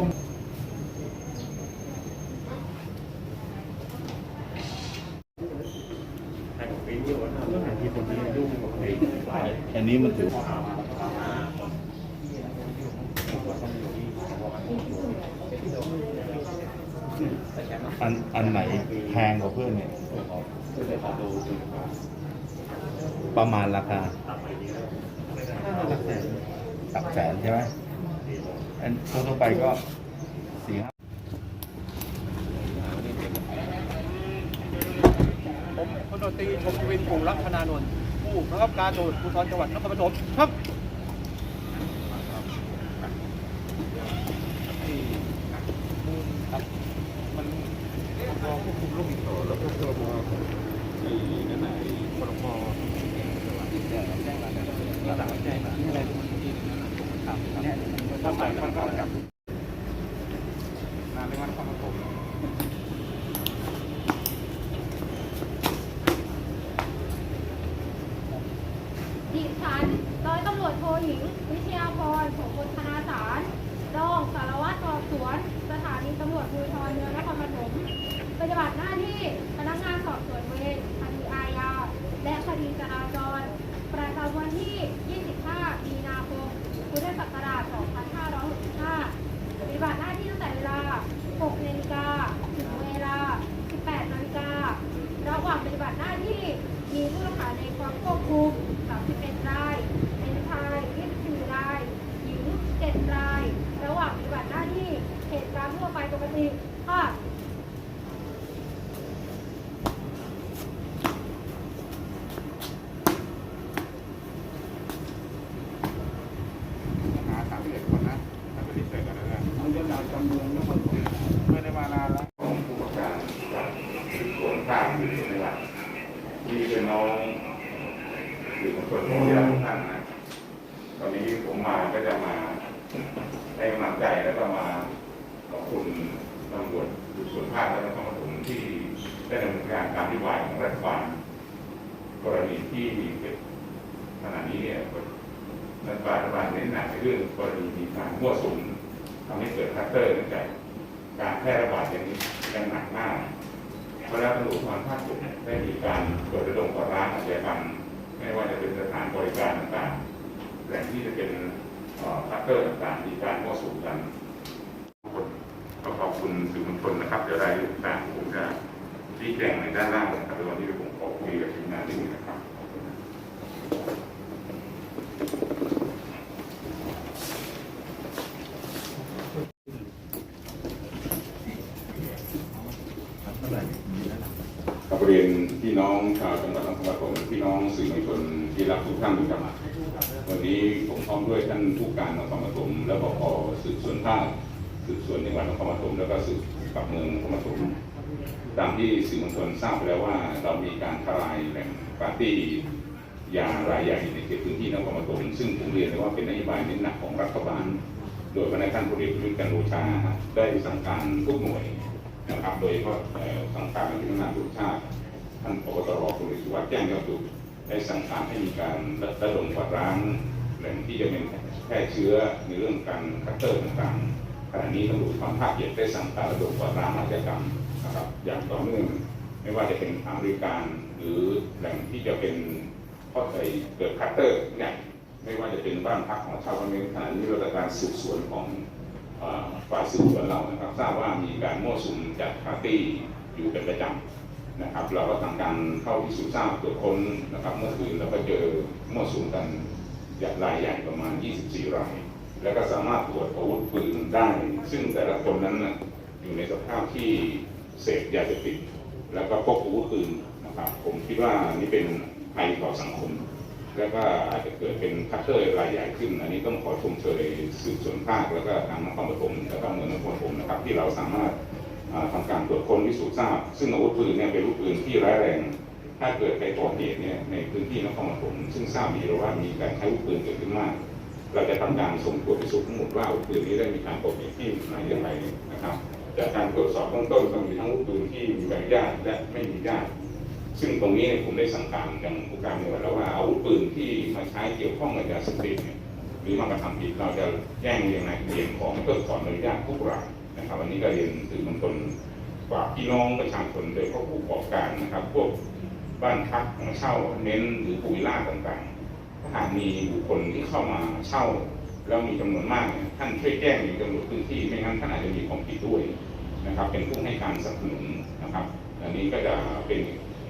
มอันนี้มันถืออันอันไหนแพงกว่าเพื่อนเนี่ย ประมาณราคาหลักแสนใช่ไหม อันทั่วๆไปก็สี่ห้าผมพลตรีชมกวินปู่รักพนานนท์ผู้บังคับการตำรวจภูธรจังหวัดนครปฐมครับมันพอควบคุมโรคติดต่อแล้วก็พรบที่นั่นไหนพรบแจ้งแจ้งระดับแจ้งอะไรที่ครับ เนี่ยต้องใส่ต้องเข้ากับนานในวันนครปฐมดิฉันร้อยตำรวจโทหญิง วิทยาพรโสพลธนาสารรองสารวัตรสอบสวน สถานีตำรวจภูธรเมืองนครปฐมปฏิบัติหน้าที่พนักงานสอบสวนเวรคดีอาญา และคดีจราจร ประจำวันที่ 25 มีนาคม พุทธศักราช 2565 ปฏิบัติหน้าที่ตั้งแต่เวลา 6นาฬิกาถึงเวลา 18นาฬิกา ระหว่างปฏิบัติหน้าที่มีผู้ต้องหา ในความควบคุม31รายเป็นชาย24รายหญิง7ราย ระหว่างปฏิบัติหน้าที่เหตุการณ์ทั่วไปปกติค่ะหาสามสิบเอ็ดคนนะถ้าไม่ได้เจอกันแล้วนะมันจะดังจำเมืองนครปฐมไม่ได้มานานแล้ว ของผู้ประกอบการสืบสวนภาคอยู่ในหลักที่เป็นน้องสื่อมวลชนที่รักทุกท่านนะตอนนี้ผมมาก็จะมาให้กำลังใจแล้วก็มาขอบคุณตำรวจสืบสวนภาคและนครปฐมที่ได้ดำเนินการตามนโยบายของรัฐบาลกรณีที่ขณะนี้เนี่ยรัฐบาลรัฐบาลเน้นหนักในเรื่องกรณีมีการมั่วสุมทำให้เกิดคลัสเตอร์เนื่องจากการแพร่ระบาดอย่างนี้ยังหนักมากเพราะแล้วตำรวจภูธรภาคหกได้มีการเปิดระดมกวาดล้างอาชญากรรมไม่ว่าจะเป็นสถานบริการต่างๆแหล่งที่จะเป็นคลัสเตอร์ต่างๆมีการมั่วสุมกันทุกคนก็ขอบคุณสื่อมวลชนนะครับเดี๋ยวรายละเอียดต่างผมจะชี้แจงในด้านล่างนะครับในวันนี้ผมขอคุยกับทีมงานนิดนึงนะครับเรียนพี่น้ องชาวจังหวัดนครปฐมพี่น้องสื่อมวลชนที่รักทุกท่านครับวันนี้ผมพร้อมด้วยท่านผู้การนครปฐมและบกสืบสวนภาคสืบสวนจังหวัดนครปฐมแล้วก็สืบกับเมืองนครปฐมตามที่สื่อมวลชนทราบไปแล้วว่าเรามีการทลายแหล่งปาร์ตี้ยารายใหญ่ในเขตพื้นที่นครปฐมซึ่งผมเรียนเลยว่าเป็นนโยบายเน้นหนักของรัฐบาล โดยพนักงานพลเอกประยุทธ์จันทร์โอชาได้สั่งการทุกหน่วยนะครับ โดยเฉพาะสั่งการที่ทางทุกชาติ ท่านพบตรคุณสุวัสดิ์แจ้งยอดสุได้สั่งการให้มีการระดมกวาดล้างแหล่งที่จะเป็นแพร่เชื้อในเรื่องการคัตเตอร์ต่างๆขณะนี้ตำรวจความภาคเจ็ดได้สั่งการระดมกวาดล้างอาชญากรรมนะครับอย่างต่อเนื่องไม่ว่าจะเป็นอเมริการหรือแหล่งที่จะเป็นข้อใจเกิดคัตเตอร์ใหญ่ยไม่ว่าจะเป็นบ้านพักของชาวเขมรขณะนี้เราจะการสืบสวนของฝ่ายสืบสวนเรานะครับทราบว่ามีการมั่วสุมจัดปาร์ตี้อยู่เป็นประจำ นะครับ เราก็ทำการเข้าพิสูจน์ทราบตรวจค้นนะครับ เมื่อคืนเราก็เจอมั่วสุมกันอย่างรายใหญ่ประมาณ 24 ราย แล้วก็สามารถตรวจอาวุธปืนได้ ซึ่งแต่ละคนนั้นนะอยู่ในสภาพที่เสพยาเสพติด แล้วก็พกอาวุธปืนนะครับ ผมคิดว่านี่เป็นภัยต่อสังคม แล้วก็อาจจะเกิดเป็นคัตเตอร์รายใหญ่ขึ้น อันนี้ต้องขอชมเชยสืบสวนภาคแล้วก็ทางนครปฐมแล้วก็เมืองนครปฐมนะครับที่เราสามารถ กรตรวจค้นพิสูจน์ทราบ ซึ่งอาวุธปืนเนี่ยเป็นอาวุธปืนที่ร้ายแรง ถ้าเกิดไปก่อเหตุเนี่ยในพื้นที่นครปฐมซึ่งทราบดีแล้วว่ามีการใช้อาวุธปืนเกิดขึ้นมาก เราจะทำการส่งตรวจพิสูจน์ทั้งหมดว่าอาวุธปืนนี้ได้มีการก่อเหตุที่ไหนอย่างไรนะครับจากการตรวจสอบเบื้องต้นก็มีทั้งอาวุธปืนที่มีใบอนุญาตและไม่มีอนุญาตซึ่งตรงนี้เนี่ยผมได้สั่งการอย่างผู้การจังหวัดแล้วว่าอาวุธปืนที่มาใช้เกี่ยวข้องกับยาเสพติดเนี่ยรือมากระทำผิดเราจะแจ้งเรียงนายทะเบียนของเพิกถอนอนุญาตทุกรายนะครับวันนี้ก็เรียนสื่อมวลชน ฝากพี่น้องประชาชนโดยเฉพาะผู้ประกอบการนะครับ พวกบ้านพักของเช่าเน้นหรือปูวิลล่าต่างๆ ถ้าหากมีบุคคลที่เข้ามาเช่า แล้วมีจำนวนมากท่านช่วยแจ้งในจำนวนพื้นที่ไม่งั้นท่านอาจจะมีความผิดด้วยนะครับ เป็นผู้ให้การสนับสนุนนะครับอันนี้ก็จะเป็น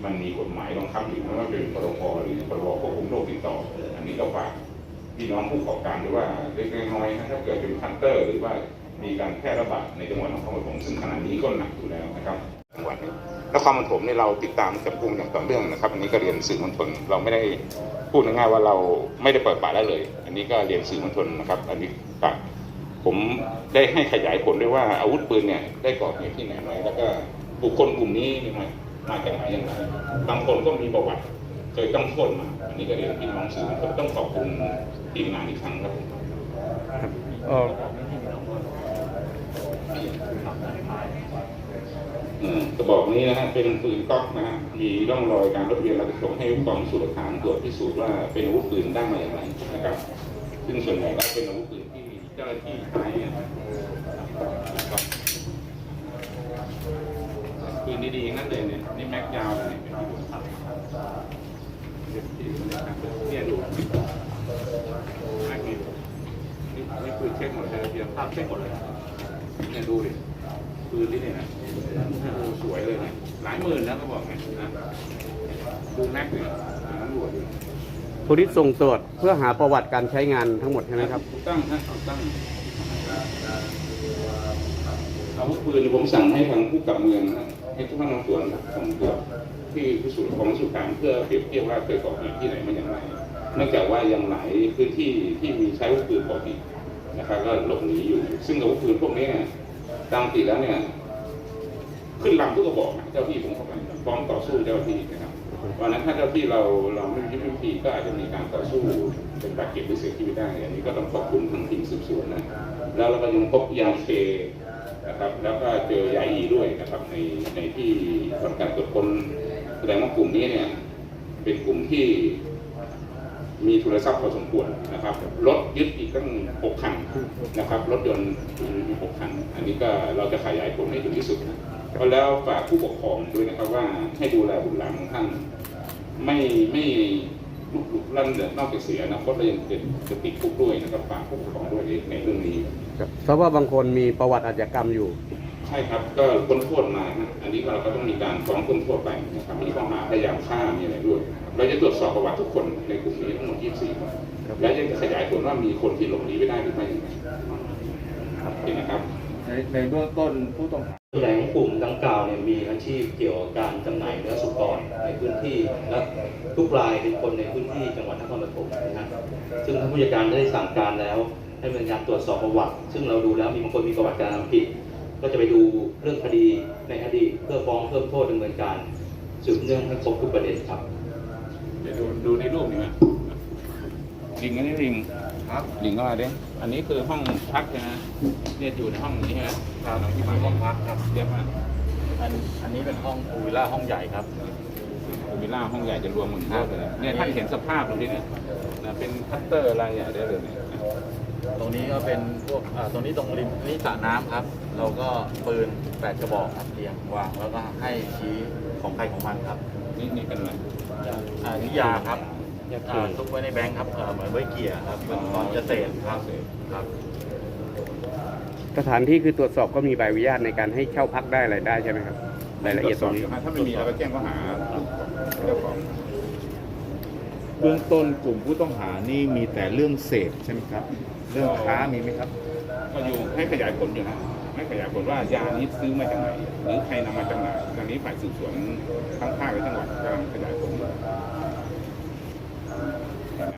มันมีกฎหมายบังคับอยู่ไม่ว่าเป็นพรบหรือพรบควบคุมโรคติดต่อ อันนี้ก็ฝากพี่น้องผู้ประกอบการด้วยว่าเล็กๆน้อยๆนะถ้าเกิดเป็นคัตเตอร์หรือว่า มีการแพร่ระบาดในจังหวัดนครปฐมซึ่งขณะนี้ก็หนักอยู่แล้วนะครับจังหวัดนี้นครปฐมเนี่ยเราติดตามจับกลุ่มอย่างต่อเนื่องนะครับ อันนี้ก็เรียนสื่อมวลชนเราไม่ได้พูดง่ายๆว่าเราไม่ได้เปิดปากได้เลย อันนี้ก็เรียนสื่อมวลชนนะครับ อันนี้ฝากผมได้ให้ขยายผลด้วยว่าอาวุธปืนเนี่ยได้ก่อเหตุที่ไหนไว้แล้วก็บุคคลกลุ่มนี้นี่มามาจากไหนอย่างไรบางคนก็มีประวัติเคยต้องโทษมา อันนี้ก็เรียนพี่น้องสื่อมวลชนต้องขอบคุณทีมงานอีกครั้งครับผม เออ อืม กระบอกนี้นะฮะเป็นปืนก๊อกนะฮะมีร่องรอยการรถเรียนเราจะส่งให้กองพิสูจน์หลักฐานตรวจพิสูจน์ว่าเป็นอาวุธปืนได้มาอย่างไรนะครับ ซึ่งส่วนใหญ่ก็เป็นอาวุธปืนที่เจ้าหน้าที่ใช้นะครับปืนดีๆนั่นเลยเนี่ยนี่แม็กยาวเลยเนี่ยเป็นที่ผมทำเนี่ยดูแม็กนี่นี่นี่ปืนเช็คหมดเลยเพียงภาพเช็คหมดเลยเนี่ยดูดิ ปืนที่นี่นะโอ้สวยเลยนะหลายหมื่นแล้วก็บอกไงนะดูแม็กเนี่ยตำรวจผู้ที่ส่งตรวจเพื่อหาประวัติการใช้งานทั้งหมดใช่ไหมครับ ถูกต้องนะถูกต้องอาวุธปืนผมสั่งให้ทางผู้กับเมืองนะให้ทุกท่านส่วนส่งตรวจที่พิสูจน์ของพิสูจน์กลารเพื่อเปรียบเทียบว่าเคยก่อเหตุที่ไหนมาอย่างไรเนื่องจากว่ายังหลายพื้นที่ที่มีใช้อาวุธปืนก่อเหตุนะครับก็หลบหนีอยู่ ซึ่งอาวุธปืนพวกนี้เนี่ย ตามติแล้วเนี่ย ขึ้นลำทุกกระบอกนะเจ้าที่ผมเข้าไปพร้อมต่อสู้เจ้าที่นะครับวันนั้นถ้าเจ้าที่เราเราไม่ยึดมีวิธีก็อาจจะมีการต่อสู้เป็นบาดเจ็บหรือเสียชีวิตได้อันนี้ก็ต้องขอบคุณทางทีมสืบสวนนะแล้วเราก็ยังพบยาเคนะครับ แล้วก็เจอยาอีด้วยนะครับ ในในที่ทำการตรวจค้นแสดงว่ากลุ่มนี้เนี่ย เป็นกลุ่มที่ มีทุนทรัพย์พอสมควรนะครับรถยึดอีกตั้งหกคันนะครับรถยนต์มีหกคัน อันนี้ก็เราจะขยายผลให้ถึงที่สุดก็แล้วฝากผู้ปกครองด้วยนะครับว่าให้ดูแลบุตรหลานของท่านไม่ไม่ลุกลุกลั่นเดือดนอกจากเสียนะคตแล้วยังจะจะติดคุกด้วยนะครับฝากผู้ปกครองด้วยในเรื่องนี้เพราะว่าบางคนมีประวัติอาชญากรรมอยู่ ใช่ครับก็พ้นโทษมานะอันนี้เราก็ต้องมีการฟ้องพ้นโทษไปนะครับมีข้อหาพยายามฆ่ามีอะไรด้วยนะครับเราจะตรวจสอบประวัติทุกคนในกลุ่มนี้ทั้งหมด 24 คน และยังจะขยายผลว่ามีคนที่หลบหนีไปได้หรือไม่อย่างไรครับเห็นนะครับในในเบื้องต้นผู้ต้องหาส่วนใหญ่ของกลุ่มดังกล่าวเนี่ยมีอาชีพเกี่ยวกับการจำหน่ายเนื้อสุกรในพื้นที่และทุกรายเป็นคนในพื้นที่จังหวัดนครปฐมนะครับซึ่งท่านผู้จัดการได้สั่งการแล้ว ให้เป็นการตรวจสอบประวัติ ซึ่งเราดูแล้วมีบางคนมีประวัติการทำผิด ก็จะไปดูเรื่องคดีในอดีตเพื่อฟ้องเพิ่มโทษดำเนินการสืบเนื่องให้ครบทุกประเด็นครับเดี๋ยวดูดูในรูปนี่ไหมลิงอันนี้ลิงครับลิงก็อะไรเด้อันนี้คือห้องพักใช่ไหมเนี่ยอยู่ในห้องนี้ใช่ไหมครับที่มาห้องพักครับเรียกว่าอันอันนี้เป็นห้องพูวิลล่าห้องใหญ่ครับวิลล่าห้องใหญ่จะรวมหมึงเท่าเลยเนี่ยท่านเห็นสภาพตรงนี้เนี่ยนะเป็นคัตเตอร์อะไรใหญ่ได้เลยเนี่ยตรงนี้ก็เป็นพวกอ่าตรงนี้ตรงริมนี่สระน้ำครับ เราก็ปืนแปดกระบอกครับเรียงวางแล้วก็ให้ชี้ของใครของมันครับนี่นี่เป็นอะไรอ่านิยาครับอ่าซุกไว้ในแบงค์ครับอ่าเหมือนไว้เกี่ยครับเป็นตอนเกษตรครับครับ สถานที่คือตรวจสอบก็มีใบอนุญาตในการให้เช่าพักได้อะไรได้ใช่ไหมครับรายละเอียดตรงนี้ ถ้าไม่มีเราก็แจ้งข้อหาเจ้าของเบื้องต้นกลุ่มผู้ต้องหานี่มีแต่เรื่องเสพใช่ไหมครับ เรื่องค้ามีไหมครับ ก็อยู่ให้ขยายผลอยู่นะ ให้ขยายผลว่ายานี้ซื้อมาจากไหนหรือใครนำมาจำหน่ายตอนนี้ฝ่ายสืบสวนทั้งภาคและจังหวัดกำลังขยายผล